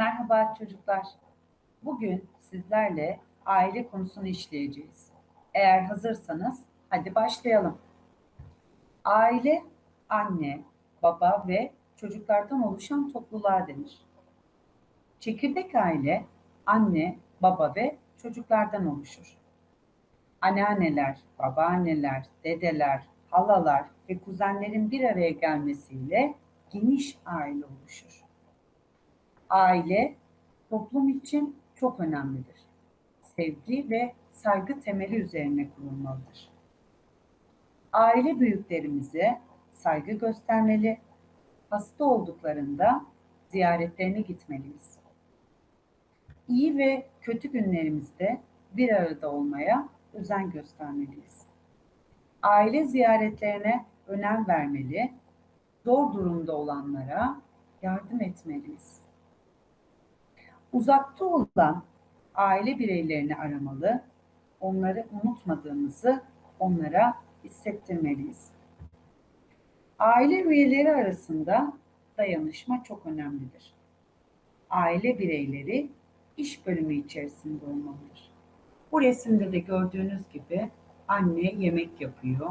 Merhaba çocuklar. Bugün sizlerle aile konusunu işleyeceğiz. Eğer hazırsanız hadi başlayalım. Aile, anne, baba ve çocuklardan oluşan topluluğa denir. Çekirdek aile, anne, baba ve çocuklardan oluşur. Anneanneler, babaanneler, dedeler, halalar ve kuzenlerin bir araya gelmesiyle geniş aile oluşur. Aile toplum için çok önemlidir. Sevgi ve saygı temeli üzerine kurulmalıdır. Aile büyüklerimize saygı göstermeli, hasta olduklarında ziyaretlerine gitmeliyiz. İyi ve kötü günlerimizde bir arada olmaya özen göstermeliyiz. Aile ziyaretlerine önem vermeli, zor durumda olanlara yardım etmeliyiz. Uzakta olan aile bireylerini aramalı, onları unutmadığımızı onlara hissettirmeliyiz. Aile üyeleri arasında dayanışma çok önemlidir. Aile bireyleri iş bölümü içerisinde olmalıdır. Bu resimde de gördüğünüz gibi anne yemek yapıyor,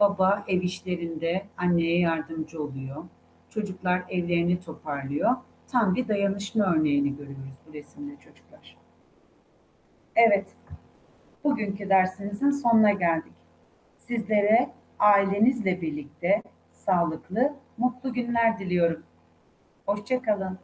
baba ev işlerinde anneye yardımcı oluyor, çocuklar evlerini toparlıyor. Tam bir dayanışma örneğini görüyoruz bu resimde çocuklar. Evet, bugünkü dersimizin sonuna geldik. Sizlere ailenizle birlikte sağlıklı, mutlu günler diliyorum. Hoşçakalın.